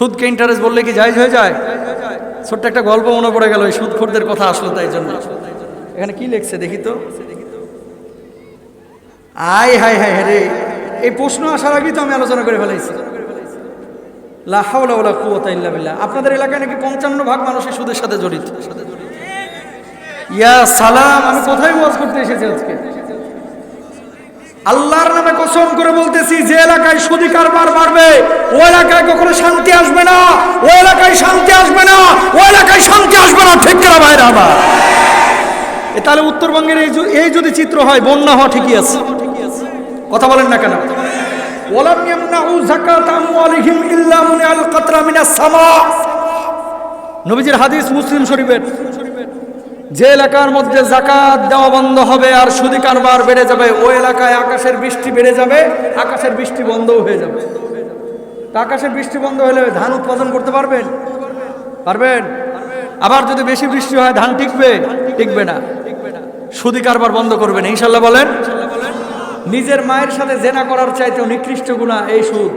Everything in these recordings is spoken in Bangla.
সুদকে ইন্টারেস্ট বললে কি জায়জ হয়ে যায়? ছোট্ট একটা গল্প মনে পড়ে গেল, ওই সুদখোরদের কথা আসলো তাই জন্য। এখানে কি লেখছে দেখি তো? আয় হায় হায় হায় রে, এই প্রশ্ন আসার আগেই তো আমি আলোচনা করে ফেলাইছি। লা হাওলা ওয়ালা কুওয়াতা ইল্লা আপনাদের এলাকায় নাকি পঞ্চান্ন ভাগ মানুষের সুদের সাথে জড়িত। ইয়া সালাম, আমি কোথায় ওয়াজ করতে এসেছি আজকে? আল্লাহর নামে কসম করে বলতেছি, যে এলাকায় সুদি কারবার বাড়বে, ওই এলাকায় কখনো শান্তি আসবে না, ওই এলাকায় শান্তি আসবে না, ওই এলাকায় শান্তি আসবে না, ঠিক না ভাইরা আমার? তাহলে উত্তরবঙ্গের এই এই যদি চিত্র হয়, বন্যা হওয়া ঠিকই আছে। কথা বলেন না কেন? ওয়ালাম ইয়ামনাউ যাকাত আমওয়ালিহিম ইল্লা মুনিআল কাতরা মিনাস সামা। নবীজির হাদিস মুসলিম শরীফের যে এলাকার মধ্যে জাকাত দেওয়া বন্ধ হবে আর সুদি কারবার বেড়ে যাবে ওই এলাকায় আকাশের বৃষ্টি বেড়ে যাবে, আকাশের বৃষ্টি বন্ধও হয়ে যাবে। আকাশের বৃষ্টি বন্ধ হলে ধান উৎপাদন করতে পারবেন? পারবেন? আবার যদি বেশি বৃষ্টি হয়, ধান টিকবে? টিকবে না। সুদি কারবার বন্ধ করবেন ইনশাল্লাহ বলেন। নিজের মায়ের সাথে জেনা করার চাইতেও নিকৃষ্ট গুণা এই সুদ।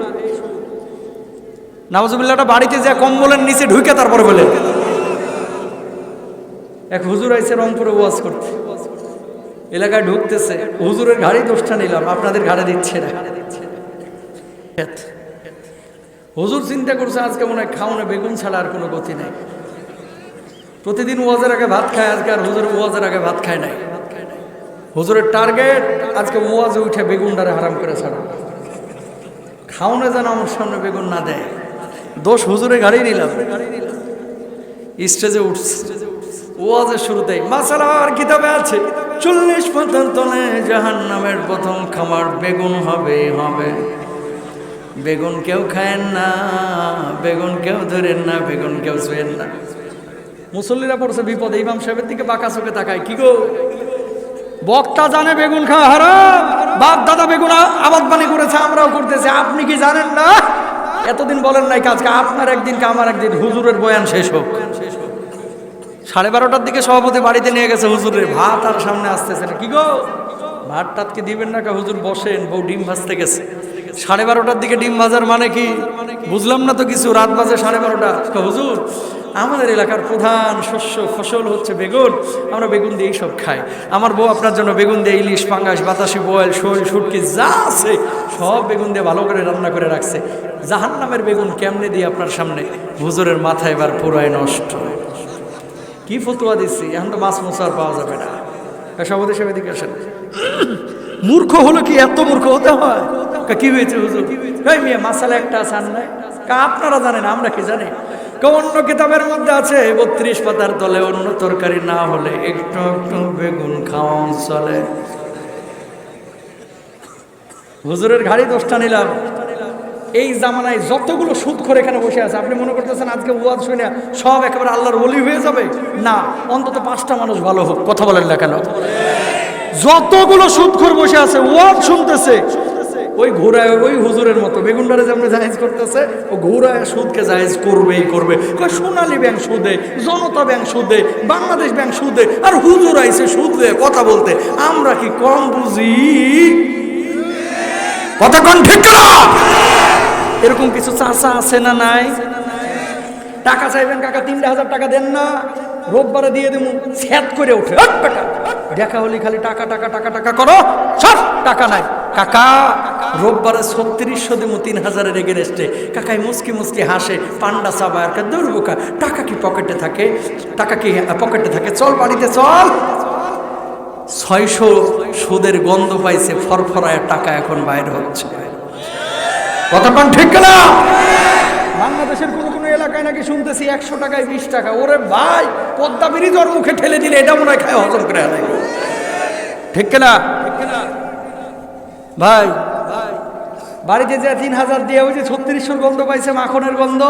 নামাজুবিল্লাহটা বাড়িতে যা কম্বলের নিচে ঢুকে তারপরে বলেন এক হুজুর আইসে রংপুরে ওয়াজ করতে। এলাকায় ঢুকতেছে, হুজুরের ঘাড়ি দোষটা নিলাম, আপনাদের ঘাড়ে দিচ্ছে না। হুজুর চিন্তা করছে, আজকে মনে হয় খাওনে বেগুন ছাড়া আর কোনো গতি নাই। প্রতিদিন ওয়াজের আগে ভাত খায়, আজকে আর হুজুর ওয়াজের আগে ভাত খায় নাই। হুজুরের টার্গেট, আজকে ওয়াজে উঠে বেগুনটারে হারাম করে ছাড়া। খাওনে যেন আমার সামনে বেগুন না দেয়। দোষ হুজুরের গাড়ি নিলাম। স্টেজে উঠছে। ওয়াজের শুরুতেই মাসালার কিতাবে আছে, চল্লিশ তলে জাহান নামের প্রথম খামার বেগুন হবে হবে। বেগুন কেউ খায়েন না, বেগুন কেউ ধরেন না, বেগুন কেউ শুয়েন না। মুসল্লিরা পড়ছে বিপদে, ইমাম সাহেবের দিকে বাঁকা চোখে তাকায়, কি গো? বক্তা জানে বেগুন খাওয়া হারাম, বাপ দাদা বেগুন আবাদ বানি করেছে, আমরাও করতেছি, আপনি কি জানেন না? এতদিন বলেন নাই কাজকে, আপনার একদিন কে আমার একদিন, হুজুরের বয়ান শেষ হোক। সাড়ে বারোটার দিকে সভাপতি বাড়িতে নিয়ে গেছে হুজুরের ভাত আর সামনে আসতেছে না। কি গো? ভাত টাতকে দিবেন না কা হুজুর বসেন, বউ ডিম ভাজতে গেছে। সাড়ে বারোটার দিকে ডিম ভাজার মানে কি? বুঝলাম না তো কিছু, রাত বাজে সাড়ে বারোটা। হুজুর, আমাদের এলাকার প্রধান শস্য ফসল হচ্ছে বেগুন। আমরা বেগুন দিয়েই সব খাই। আমার বউ আপনার জন্য বেগুন দিয়ে ইলিশ, পাঙ্গাস, বাতাসি, বয়েল, শোল, শুটকি, যা আছে সব বেগুন দিয়ে ভালো করে রান্না করে রাখছে। জাহান নামের বেগুন কেমনে দিয়ে আপনার সামনে? হুজুরের মাথা এবার পুরাই নষ্ট। কি ফতুয়া দিচ্ছি? এখন তো মাছ মোসার পাওয়া যাবে না। সভাপতি সাহেব এদিকে আসেন। মূর্খ হলো কি? এত মূর্খ হতে হয়? কি হয়েছে হুজুর? এই মেয়ে মাসালা একটা আর নাই? আপনারা জানেন, আমরা কি জানি? অন্য কিতাবের মধ্যে আছে, বত্রিশ পাতার তলে অন্য তরকারি না হলে একটু একটু বেগুন খাওয়া চলে। হুজুরের ঘাড়ি দোষটা নিলাম। এই জামানায় যতগুলো সুদ করে এখানে বসে আছে, আপনি মনে করতেছেন আজকে ওয়াজ শুনে সব একেবারে আল্লাহর ওলি হয়ে যাবে? না, অন্তত পাঁচটা মানুষ ভালো হোক, কথা বলেন না কেন? যতগুলো সুদখোর বসে আছে, ওয়াজ শুনতেছে। ওই ঘোরায় ওই হুজুরের মতো, বেগুনডারে যেমন জাহেজ করতেছে, ও ঘোরায় সুদকে জাহেজ করবেই করবে। সোনালী ব্যাংক সুদে, জনতা ব্যাংক সুদে, বাংলাদেশ ব্যাংক সুদে, আর হুজুর আইছে সুদে কথা বলতে। আমরা কি কম বুঝি? কোন ঠিক এরকম কিছু চাষা আছে না নাই? টাকা চাইবেন কাকা, তিনটা হাজার টাকা দেন না। রোববারে দিয়ে দেবো স্যাত করে উঠে। হাট দেখা হলে খালি টাকা টাকা টাকা টাকা করো। সব টাকা নাই। কাকা, রোববারে ছত্রিশশো দেবো তিন হাজারের এগেনস্টে। কাকাই মুসকি মুসকি হাসে, পান্ডা চাবা আর দৌড়বোকা টাকা কি পকেটে থাকে? টাকা কি পকেটে থাকে? চল বাড়িতে, চল। ছয়শো সুদের গন্ধ পাইছে, ফরফরায় টাকা এখন বাইর হচ্ছে। কতক্ষণ ঠিক না বাংলাদেশের কোনো কোনো এলাকায় নাকি শুনতেছি একশো টাকায় বিশ টাকা। ওরে ভাই, পদ্মা ব্রিজ ওর মুখে ঠেলে দিলে এটা মনে হয় খায় হজম করে আলাই ঠিক না ভাই, বাড়িতে যে তিন হাজার দিয়ে ওই যে ছত্রিশশোর গন্ধ পাইছে, মাখনের গন্ধ,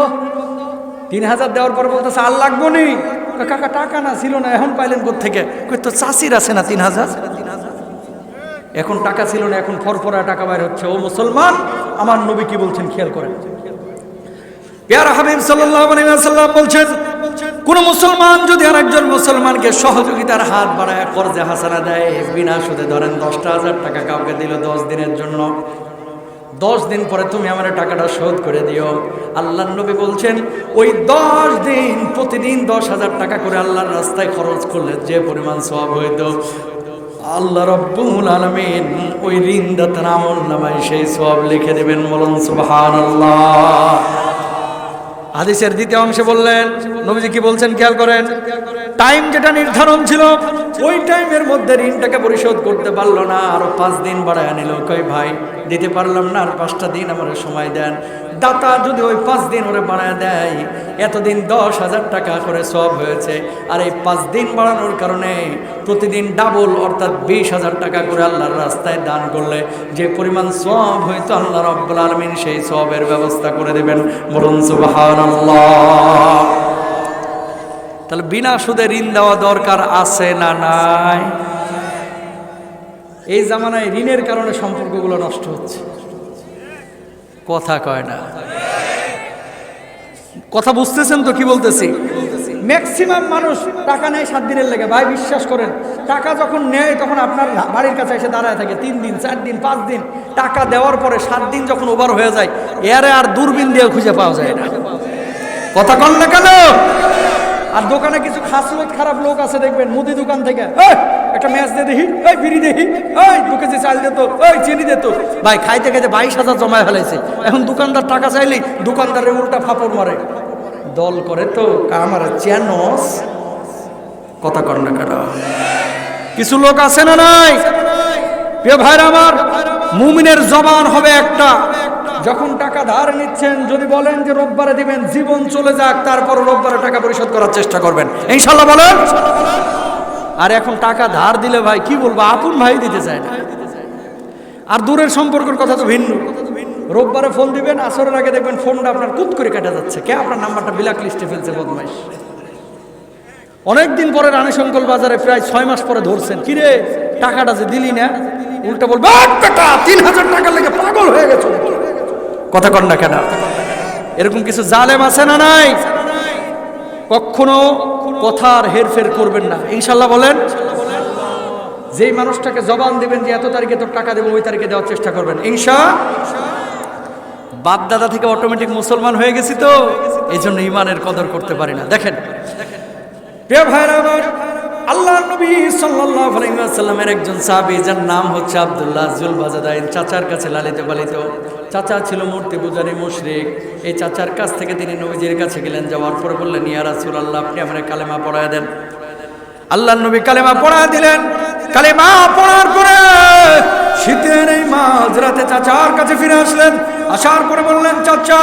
তিন হাজার দেওয়ার পর বলতেছে, আর লাগবো নি? কাকা, টাকা না, ছিল না, এখন পাইলেন থেকে কই তো চাষির আছে না তিন হাজার? এখন টাকা ছিল না, এখন ফরফরা টাকা বাইর হচ্ছে। ও মুসলমান, আমার নবী কি বলছেন খেয়াল করেন। পেয়ারা হাবিব ওয়াসাল্লাম বলছেন, কোন মুসলমান যদি আরেকজন মুসলমানকে সহযোগিতার হাত বাড়ায় কর্জে হাসানা দেয়, বিনা সুদে ধরেন দশটা হাজার টাকা কাউকে দিল দশ দিনের জন্য, দশ দিন পরে তুমি আমার টাকাটা শোধ করে দিও। আল্লাহ নবী বলছেন, ওই দশ দিন প্রতিদিন দশ হাজার টাকা করে আল্লাহর রাস্তায় খরচ করলে যে পরিমাণ সব হইতো আল্লাহ রব্বুল আলমিন ওই ঋণদাতার আমল নামায় সেই সব লিখে দেবেন, বলুন সুবহান হাদিসের দ্বিতীয় অংশে বললেন, নবীজি কি বলছেন খেয়াল করেন? টাইম যেটা নির্ধারণ ছিল, ওই টাইমের মধ্যে ঋণটাকে পরিশোধ করতে পারল না, আরও পাঁচ দিন বাড়ায় নিল। কই ভাই, দিতে পারলাম না, আর পাঁচটা দিন আমার সময় দেন। দাতা যদি ওই পাঁচ দিন ওরে বাড়ায় দেয়, এতদিন দশ হাজার টাকা করে সব হয়েছে, আর এই পাঁচ দিন বাড়ানোর কারণে প্রতিদিন ডাবল অর্থাৎ বিশ হাজার টাকা করে আল্লাহর রাস্তায় দান করলে যে পরিমাণ সব হয়তো আল্লাহ রব্বুল আলমিন সেই সবের ব্যবস্থা করে দেবেন। সুবহানাল্লাহ। তাহলে বিনা সুদে ঋণ দেওয়া দরকার আছে না নাই? এই জামানায় ঋণের কারণে সম্পর্কগুলো নষ্ট হচ্ছে। কথা কয় না। কথা বুঝতেছেন তো কি বলতেছি? ম্যাক্সিমাম মানুষ টাকা নেয় সাত দিনের লেগে। ভাই বিশ্বাস করেন টাকা যখন নেয় তখন আপনার বাড়ির কাছে এসে দাঁড়ায় থাকে। তিন দিন চার দিন পাঁচ দিন। টাকা দেওয়ার পরে সাত দিন যখন ওভার হয়ে যায় এরে আর দূরবীন দিয়ে খুঁজে পাওয়া যায় না। কথা কন না কেন? আর দোকানে কিছু খাসলত খারাপ লোক আছে দেখবেন মুদি দোকান থেকে। "এই, একটা ম্যাচ দিয়ে দেখি ওই বিড়ি দেখি ওই দু কেজি চাল দিত ওই চিনি দিত ভাই, খাইতে খাইতে বাইশ হাজার জমায় ফেলাইছে। এখন দোকানদার টাকা চাইলেই দোকানদারের উল্টা ফাপড় মারে। দল করে তো আমার চ্যানস। কথা কর না কেন কিছু লোক আছে না নাই? প্রিয় ভাইরা আমার, মুমিনের জবান হবে একটা। যখন টাকা ধার নিচ্ছেন, যদি বলেন যে রোববারে দিবেন, জীবন চলে যাক তারপর রোববারে টাকা পরিশোধ করার চেষ্টা করবেন। ইনশাল্লাহ বলেন। আর এখন টাকা ধার দিলে ভাই, কি বলব, আপন ভাই দিতে চায় না। আর দূরের সম্পর্কের কথা তো ভিন্ন। রোববারে ফোন দিবেন, আসরের আগে দেখবেন ফোনটা আপনার কুত করে কেটে যাচ্ছে। কে আপনার নাম্বারটা ব্ল্যাক লিস্টে ফেলছে, বদমাইশ? অনেকদিন পরে রানী শঙ্কল বাজারে প্রায় ছয় মাস পরে ধরছেন। কিরে টাকাটা যে দিলি না? উল্টা বলবে "আট টাকা তিন হাজার টাকা লেগে পাগল হয়ে গেছে। কথা কন না কেন? এরকম কিছু জালেম আছে না নাই? কখনো কথার হেরফের করবেন না। ইনশাল্লাহ বলেন, যেই মানুষটাকে জবান দেবেন যে এত তারিখে তোর টাকা দেবো, ওই তারিখে দেওয়ার চেষ্টা করবেন। ইনশা বাপ দাদা থেকে অটোমেটিক মুসলমান হয়ে গেছি তো এই জন্য ইমানের কদর করতে পারি না। দেখেন, প্রিয় ভাইরা আল্লাহ নবী আলাইহি একজন সাহাবী, যার নাম হচ্ছে আব্দুল্লাহ জুল বাজাদাইন, চাচার কাছে লালিত পালিত। চাচা ছিল মূর্তি পূজারী মুশরিক। এই চাচার কাছ থেকে তিনি নবীজির কাছে গেলেন, যাওয়ার পরে বললেন, ইয়া রাসূলুল্লাহ, আপনি আমার কালেমা পড়ায় দেন। আল্লাহ নবী কালেমা পড়া দিলেন। কালেমা পড়ার পরে শীতের এই মাঝরাতে চাচার কাছে ফিরে আসলেন। আসার পরে বললেন, চাচা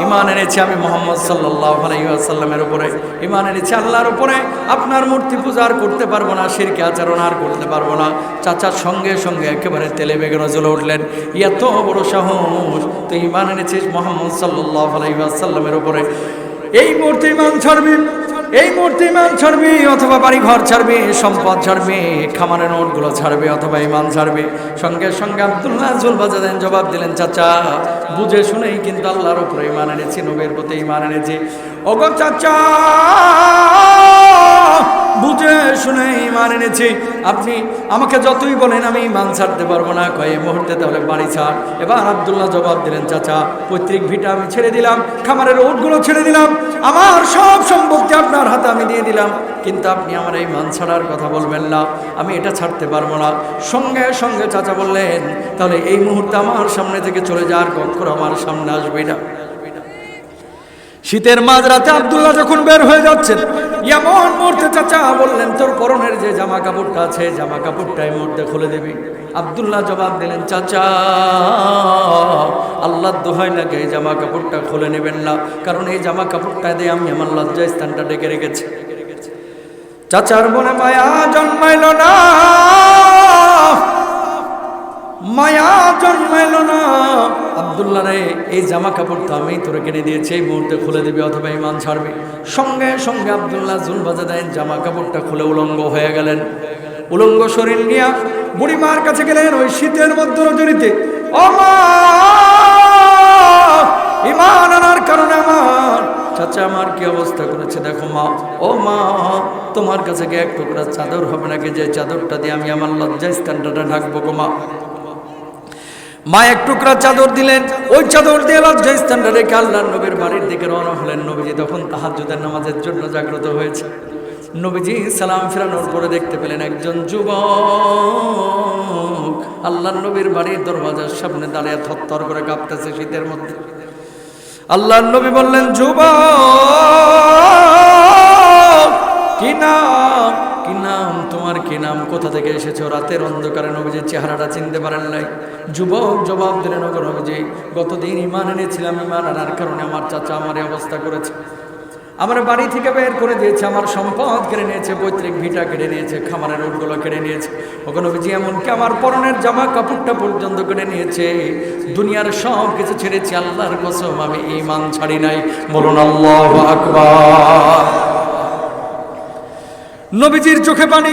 ইমান এনেছি আমি মোহাম্মদ সাল্লাহ আলাইসাল্লামের উপরে। ইমান এনেছি আল্লাহর উপরে। আপনার মূর্তি পূজা আর করতে পারব না, শিরকে আচরণ আর করতে পারব না। চাচার সঙ্গে সঙ্গে একেবারে তেলে বেগুনো জ্বলে উঠলেন, এত বড় সাহস, তুই ইমান এনেছিস মোহাম্মদ সাল্লাহ আলাইসাল্লামের উপরে। এই মুহূর্তে ইমান ছাড়বি। এই মূর্তি মান ছাড়বি অথবা বাড়ি ঘর ছাড়বি, সম্পদ ছাড়বি, খামারের নোটগুলো ছাড়বে অথবা ইমান ছাড়বে। সঙ্গে সঙ্গে আব্দুল্লাহ জুল বাজাদেন জবাব দিলেন, চাচা, বুঝে শুনেই কিন্তু আল্লাহর উপরে ইমান এনেছি, নবীর প্রতি ইমান এনেছি। ওগো চাচা! বুঝে শুনে ইমান এনেছি। আপনি আমাকে যতই বলেন, আমি ইমান ছাড়তে পারব না। কয়ে মুহূর্তে তাহলে বাড়ি ছাড়। এবার আব্দুল্লাহ জবাব দিলেন, চাচা, পৈতৃক ভিটা আমি ছেড়ে দিলাম, খামারের ওটগুলো ছেড়ে দিলাম। আমার সব সম্পত্তি আপনার হাতে আমি দিয়ে দিলাম। কিন্তু আপনি আমার এই মান ছাড়ার কথা বলবেন না। আমি এটা ছাড়তে পারব না। সঙ্গে সঙ্গে চাচা বললেন, তাহলে এই মুহূর্তে আমার সামনে থেকে চলে যাওয়ার কক্ষর আমার সামনে আসবে না। শীতের মাঝরাতে আব্দুল্লাহ যখন বের হয়ে যাচ্ছেন, এমন মুহূর্তে চাচা বললেন, তোর পরনের যে জামা কাপড়টা আছে, জামা কাপড়টা এই মুহূর্তে খুলে দিবি। আবদুল্লাহ জবাব দিলেন, চাচা আল্লাহ দোহাই লাগে এই জামা কাপড়টা খুলে নেবেন না, কারণ এই জামা কাপড়টা দিয়ে আমি আমার লজ্জা স্থানটা ডেকে রেখেছি। চাচার মনে মায়া জন্মাইল না। মায়া জন্মাইল না আবদুল্লাহ রে এই জামা কাপড় তো আমি তোরে কিনে দিয়েছি, এই মুহূর্তে খুলে দিবি অথবা ইমান ছাড়বি। সঙ্গে সঙ্গে আবদুল্লাহ জুল বাজা দেন জামা কাপড়টা খুলে উলঙ্গ হয়ে গেলেন। উলঙ্গ শরীর নিয়ে বুড়ি মার কাছে গেলেন ওই শীতের মধ্য রজনীতে ইমান আনার কারণে আমার চাচা, আমার কি অবস্থা করেছে দেখো মা। ও মা, তোমার কাছে গিয়ে এক টুকরা চাদর হবে নাকি? যে চাদরটা দিয়ে আমি আমার লজ্জা স্থানটা ঢাকবো গো মা। মা এক টুকরা চাদর দিলেন। ওই চাদর দিয়ে লজ্জা স্থানটা রেখে আল্লাহ নবীর বাড়ির দিকে রওনা হলেন। নবীজি তখন তাহাজ্জুদের নামাজের জন্য জাগ্রত হয়েছে। নবীজি সালাম ফেরানোর পরে দেখতে পেলেন একজন যুবক। আল্লাহ নবীর বাড়ির দরওয়াজার সামনে দাঁড়িয়ে থরথর করে কাঁপতেছে শীতের মধ্যে। আল্লাহ নবী বললেন, যুবক, কি নাম? কি নাম? তোমার কি নাম? কোথা থেকে এসেছ? রাতের অন্ধকারে নবীজির চেহারাটা চিনতে পারেন নাই। যুবক জবাব দিলেন, ওগো নবীজি, গতদিন ইমান এনেছিলাম। ইমান আনার কারণে আমার চাচা আমার অবস্থা করেছে। আমার বাড়ি থেকে বের করে দিয়েছে, আমার সম্পদ কেড়ে নিয়েছে, পৈতৃক ভিটা কেড়ে নিয়েছে, খামারের উটগুলো কেড়ে নিয়েছে। ওখানে নবীজি, এমনকি আমার পরনের জামা কাপড়টা পর্যন্ত কেড়ে নিয়েছে। দুনিয়ার সব কিছু ছেড়েছি, আল্লাহর কসম, আমি ইমান ছাড়ি নাই। বলুন, আল্লাহ আকবার। নবীজির চোখে পানি।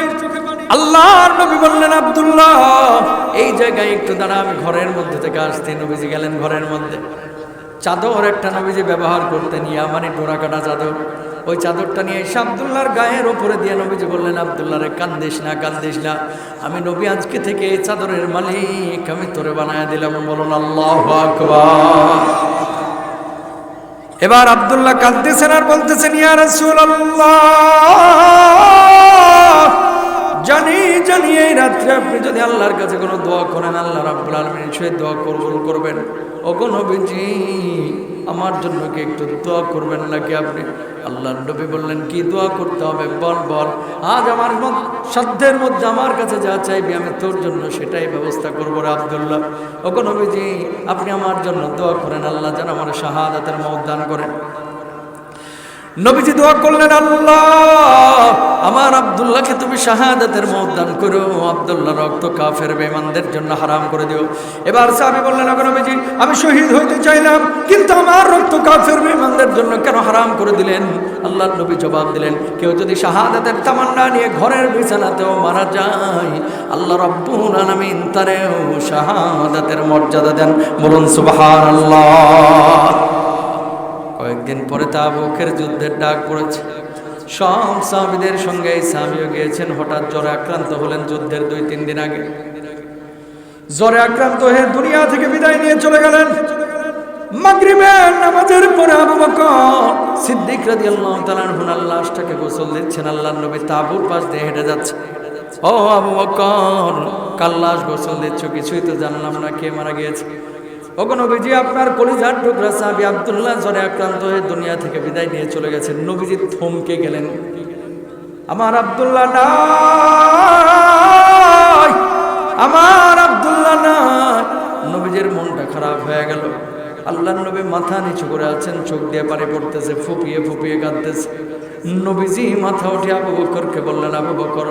আল্লাহর নবী বললেন, আব্দুল্লাহ, এই জায়গায় একটু দাঁড়া, আমি ঘরের মধ্যে থেকে আসতে নবীজি গেলেন ঘরের মধ্যে। চাদর একটা নবীজি ব্যবহার করতেন ইয়া মানে ডোরা কাটা চাদর। ওই চাদরটা নিয়ে এসে আবদুল্লাহর গায়ের ওপরে দিয়ে নবীজি বললেন, আবদুল্লাহ রে, কান্দিস না কান্দিস না। আমি নবী আজকে থেকে এই চাদরের মালিক, আমি তোরে বানায় দিলাম। বলুন আল্লাহ আকবার। এবার আবদুল্লাহ কাঁদতেছেন আর বলতেছেন জানি জানি এই রাত্রে আপনি যদি আল্লাহর কাছে কোনো দোয়া করেন, আল্লাহ রাব্বুল আলামিন সে দোয়া কবুল করবেন। কোনো নবীজি আমার জন্য কি একটু দোয়া করবেন নাকি আপনি? আল্লাহ নবী বললেন, কি দোয়া করতে হবে? বল বল। আজ আমার সাধ্যের মধ্যে আমার কাছে যা চাইবি, আমি তোর জন্য সেটাই ব্যবস্থা করব রে আবদুল্লাহ। ওগো নবীজি, আপনি আমার জন্য দোয়া করেন, আল্লাহ যেন আমার শাহাদাতের মত দান করেন। নবীজি দোয়া করলেন, আল্লাহ আমার আব্দুল্লাহকে তুমি শাহাদাতের মত দান করো, আব্দুল্লাহ রক্ত কাফের বেমানদের জন্য হারাম করে দিও। এবার সাহাবী বললেন নবীজি, আমি শহীদ হইতে চাইলাম, কিন্তু আমার রক্ত কাফের বেমানদের জন্য কেন হারাম করে দিলেন? আল্লাহ নবী জবাব দিলেন, কেউ যদি শাহাদাতের তামান্না নিয়ে ঘরের বিছানাতেও মারা যায়, আল্লাহ রব্বুল আলামিন তারেও শাহাদাতের মর্যাদা দেন। বলুন, সুবহানাল্লাহ। কয়েকদিন পরে তাবুকের যুদ্ধের ডাক পড়েছে। সব সাহাবিদের সঙ্গে এই সাহাবিও গিয়েছেন, হঠাৎ জ্বরে আক্রান্ত হলেন যুদ্ধের দুই, তিন দিন আগে। জ্বরে আক্রান্ত হয়ে দুনিয়া থেকে বিদায় নিয়ে চলে গেলেন। মাগরিবের নামাজের পরে আবু বকর সিদ্দিক রাদিয়াল্লাহু তাআলা আনহু লাশটাকে গোসল দিচ্ছেন, আল্লাহর নবী তাবুর পাশ দিয়ে হেঁটে যাচ্ছে। ও আবু বকর কাল লাশ গোসল দিচ্ছ? কিছুই তো জানলাম না, কে মারা গিয়েছে? ওগো নবীজি আপনার কলিজার টুকরা সাহাবি আবদুল্লাহ জ্বরে আক্রান্ত হয়ে দুনিয়া থেকে বিদায় নিয়ে চলে গেছেন। নবীজি থমকে গেলেন। আমার আব্দুল্লাহ নাই, আমার আবদুল্লাহ নাই। নবীজির মনটা খারাপ হয়ে গেল। আল্লাহ নবী মাথা নিচু করে আছেন, চোখ দিয়ে পানি পড়তেছে, ফুপিয়ে ফুপিয়ে কাঁদতেছে। নবীজি মাথা উঠে আবু বকরকে বললেন, আবু বকর,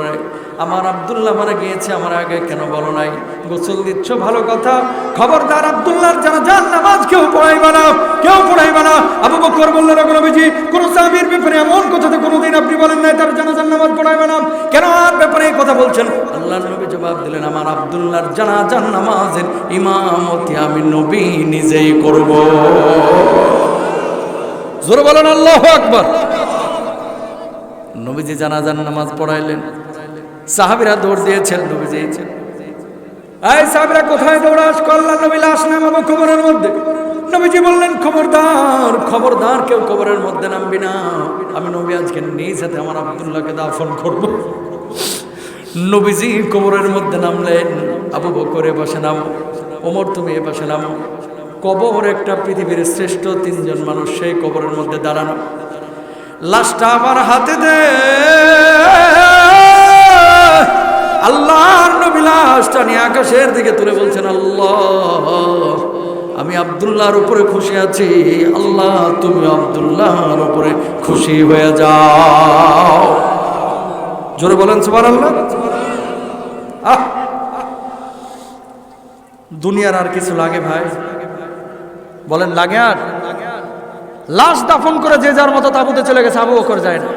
আমার আবদুল্লাহ মারা গিয়েছে, আমার আগে কেন বলো নাই? গোসল দিচ্ছ? ভালো কথা। খবরদার আব্দুল্লাহর যারা যান নামাজ কেউ পড়াইবে না, কেউ পড়াইবে না। আবু বকর বললেন নবীজি, কোন সাহাবীর ব্যাপারে এমন কথা তো কোনোদিন আপনি বলেন নাই, তার জানাজার নামাজ পড়াইবে না। কেন আর ব্যাপারে কথা বলছেন? আল্লাহ নবী জবাব দিলেন, আমার আব্দুল্লাহর জানাজার নামাজের ইমামতি আমি নবী নিজেই করব। জোরে বলেন, আল্লাহু আকবার। নবীজি জানা জানাজার নামাজ পড়াইলেন। সাহাবিরা দৌড় দিয়েছেন, নবীজি এই সাহাবিরা কোথায় দৌড়াস? কল্যাণ নবী লাশ নামাবো খবরের মধ্যে। নবীজি বললেন, খবরদার খবরদার কেউ কবরের মধ্যে নামবি না। আমি নবী আজকে নিজ হাতে আমার আব্দুল্লাহকে দাফন করব। নবীজি কবরের মধ্যে নামলেন, আবু বকরে বসে নাম, ওমর তুমি এ পাশে নামো। কবর একটা পৃথিবীর শ্রেষ্ঠ তিনজন মানুষ, সেই কবরের মধ্যে দাঁড়ানো। লাশটা আমার হাতে দে। আল্লাহর নবী লাশটা নিয়ে আকাশের দিকে তুলে বলছেন, আল্লাহ, আমি আব্দুল্লাহর উপরে খুশি আছি। আল্লাহ, তুমি আব্দুল্লাহর উপরে খুশি হয়ে যাও। জোরে বলেন সুবার আল্লাহ আহ দুনিয়ার আর কিছু লাগে ভাই? বলেন, লাগে আর? লাশ দাফন করে যে যার মতো তাবুতে চলে গেছে, আবু বকর যায় না।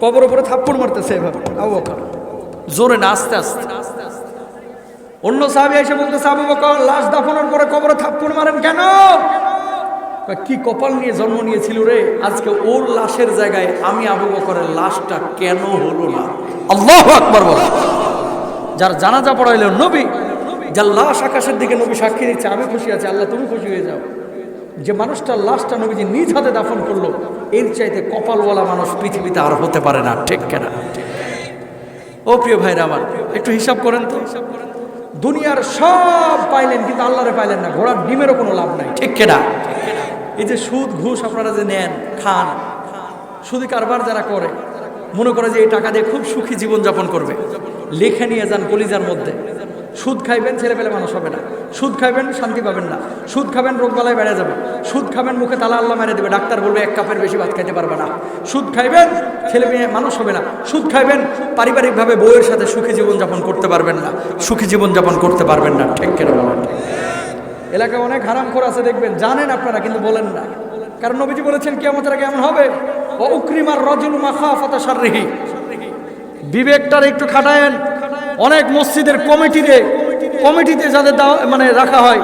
কবর উপরে থাপ্পড় মারতেছে এভাবে, আবু বকর। জোরে না, আস্তে আস্তে। অন্য সাহাবি এসে বলতেছে, আবু বকর, লাশ দাফনের পরে কবরে থাপ্পড় মারেন কেন? কি কপাল নিয়ে জন্ম নিয়েছিল রে? আজকে ওর লাশের জায়গায় আমি আবু বকরের লাশটা কেন হলো না? আল্লাহ আকবার বলে যার জানাজা পড়াইলেন নবী, যার লাশ আকাশের দিকে নবী সাক্ষী দিচ্ছে, আমি খুশি আছি, আল্লাহ, তুমি খুশি হয়ে যাও। যে মানুষটার লাশটা নবীজি নিজ হাতে দাফন করল, এর চাইতে কপালওয়ালা মানুষ পৃথিবীতে আর হতে পারে না, ঠিক কেনা? ও প্রিয় ভাইরা আমার, একটু হিসাব করেন তো। দুনিয়ার সব পাইলেন, কিন্তু আল্লাহরে পাইলেন না, ঘোড়ার ডিমেরও কোনো লাভ নাই, ঠিক কেনা? এই যে সুদ, ঘুষ আপনারা যে নেন, খান, সুদি কারবার যারা করে মনে করে যে এই টাকা দিয়ে খুব সুখী জীবনযাপন করবে। লেখে নিয়ে যান কলিজার মধ্যে। সুদ খাইবেন, ছেলে পেলে মানুষ হবে না। সুদ খাইবেন, শান্তি পাবেন না। সুদ খাবেন রোগবালায় বেড়ে যাবে। সুদ খাবেন, মুখে তালা আল্লাহ মেরে দেবে। ডাক্তার বলবে, এক কাপের বেশি ভাত খাইতে পারবে না। সুদ খাইবেন, ছেলে মেয়ে মানুষ হবে না। সুদ খাইবেন, পারিবারিকভাবে বউয়ের সাথে সুখী জীবনযাপন করতে পারবেন না। সুখী জীবনযাপন করতে পারবেন না। ঠিক কেন এলাকায় অনেক হারাম খোর আছে, দেখবেন। জানেন আপনারা, কিন্তু বলেন না। কারণ নবীজি বলেছেন কেমন আগে এমন হবে। ও উক্রিমার রজুল মাখা বিবেকটার একটু খাটায়েন। অনেক মসজিদের কমিটিতে কমিটিতে যাদের দাও- মানে রাখা হয়।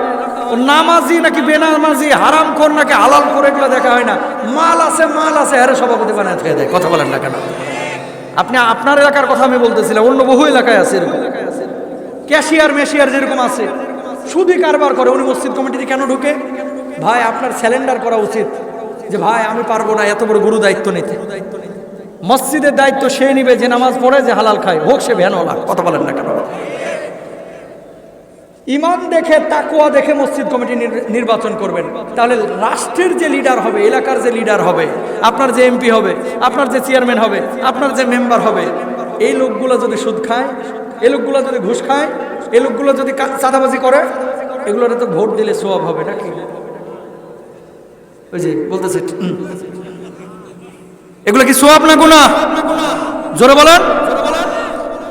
নামাজি নাকি বেনামাজি হারাম খোর নাকি হালাল করে এগুলো দেখা হয় না। মাল আছে মাল আছে হ্যাঁ সভাপতি বানায় দেয়। কথা বলেন না কেন? আপনি, আপনার এলাকার কথা আমি বলতেছিলাম, অন্য বহু এলাকায় আছে এরকম। ক্যাশিয়ার, মেশিয়ার যেরকম আছে। শুধুই কারবার করে, উনি মসজিদ কমিটিতে কেন ঢুকে? ভাই, আপনার স্যালেন্ডার করা উচিত। যে ভাই, আমি পারব না, এত বড় গুরু দায়িত্ব নিতে। মসজিদের দায়িত্ব সে নিবে, যে নামাজ পড়ে, যে হালাল খায়। হোক, সে ভ্যানওয়ালা, কথা বলেন না কেন? ইমান দেখে তাকুয়া দেখে মসজিদ কমিটি নির্বাচন করবেন। তাহলে রাষ্ট্রের যে লিডার হবে, এলাকার যে লিডার হবে, আপনার যে এমপি হবে, আপনার যে চেয়ারম্যান হবে, আপনার যে মেম্বার হবে, এই লোকগুলো যদি সুদ খায়, এই লোকগুলো যদি ঘুষ খায়, এই লোকগুলো যদি চাঁদাবাজি করে, এগুলোর তো ভোট দিলে সোয়াব হবে নাকি? ওই যে বলতেছে এগুলো কি সোয়াব না গুণা জোরে বলেন।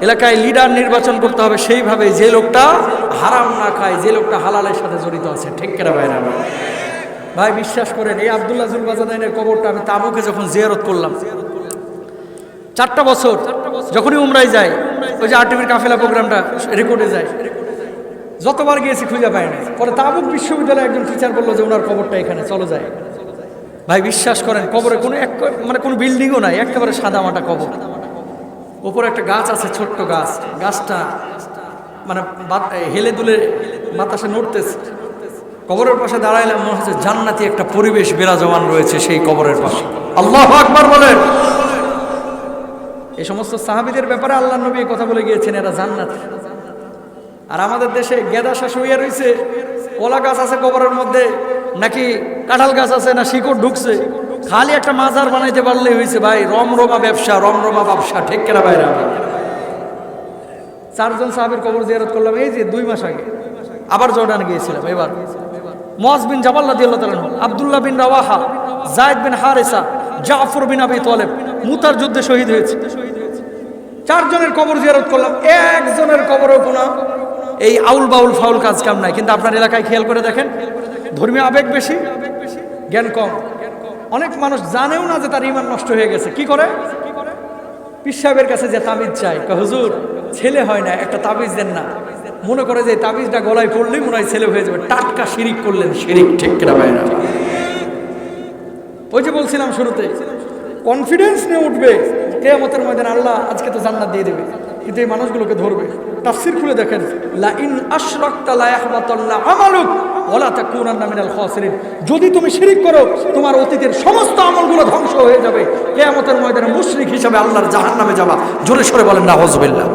এলাকায় লিডার নির্বাচন করতে হবে, সেইভাবে যে লোকটা হারাম না খায়, যে লোকটা হালালের সাথে জড়িত আছে, ঠিক কেনা ভাইরা? ভাই, বিশ্বাস করেন, এই আবদুল্লাহ জুলবাজাদাইনের কবরটা আমি তাবুকে যখন জিয়ারত করলাম, চারটা বছর যখনই উমরাই যায়, ওই যে আরটিভির কাফেলা প্রোগ্রামটা রেকর্ডে যায়, যতবার গিয়েছি খুঁজে পাই না পরে তাবুক বিশ্ববিদ্যালয়ে একজন টিচার বলল যে ওনার কবরটা এখানে, চলো যায় ভাই, বিশ্বাস করেন, কবরে কোনো এক মানে কোনো বিল্ডিংও নাই, একেবারে সাদা মাটা কবর। ওপরে একটা গাছ আছে, ছোট্ট গাছ। গাছটা মানে হেলে দুলে বাতাসে নড়তেছে। কবরের পাশে দাঁড়াইলাম, মনে হচ্ছে জান্নাতি একটা পরিবেশ বিরাজমান রয়েছে সেই কবরের পাশে। আল্লাহ আকবার বলেন। এই সমস্ত সাহাবিদের ব্যাপারে আল্লাহ নবী কথা বলে গিয়েছেন, এরা জান্নাত। আর আমাদের দেশে গেদা শাস হইয়া রয়েছে কলা গাছ আছে কবরের মধ্যে। নাকি কাঁঠাল গাছ আছে না শিকড় ঢুকছে? খালি একটা মাজার বানাইতে পারলেই হয়েছে ভাই রমরমা ব্যবসা রমরমা ব্যবসা, ঠিক কেনা ভাইরা চারজন সাহাবের কবর জিয়ারত করলাম, এই যে দুই মাস আগে। আবার জর্ডানে গিয়েছিলাম, এবার। মজ বিন দিয়াল্লাহ তালানহু আবদুল্লাহ বিন রাওয়াহা, জায়দ বিন হারেসা, জাফর বিন আবি তলেব, মুতার যুদ্ধে শহীদ হয়েছে। চারজনের কবর জিয়ারত করলাম, একজনের কবরও কোনো এই আউল বাউল ফাউল কাজ কাম নাই। কিন্তু আপনার এলাকায় খেয়াল করে দেখেন ধর্মীয় আবেগ বেশি, জ্ঞান কম। অনেক মানুষ জানেও না যে তার ইমান নষ্ট হয়ে গেছে। কি করে? পীর সাহেবের কাছে যে তাবিজ চাই হুজুর, ছেলে হয় না, একটা তাবিজ দেন না। মনে করে যে তাবিজটা গলায় পড়লেই মনে হয় ছেলে হয়ে যাবে। টাটকা শিরিক করলেন, শিরিক ঠিক না ওই যে বলছিলাম শুরুতে কনফিডেন্স নিয়ে উঠবে। কে কেয়ামতের ময়দান আল্লাহ আজকে তো জান্নাত দিয়ে দেবে, কিন্তু এই মানুষগুলোকে ধরবে। তাফসির খুলে দেখেন লা ইন আশরাকতা আমালুক, ওয়ালা তাকুনান্না মিনাল খাসিরিন। যদি তুমি শিরিক করো, তোমার অতীতের সমস্ত আমলগুলো ধ্বংস হয়ে যাবে। কিয়ামতের ময়দানে মুশরিক হিসাবে আল্লাহর জাহান্নামে যাবা। জোরে সরে বলেন না হযবিল্লাহ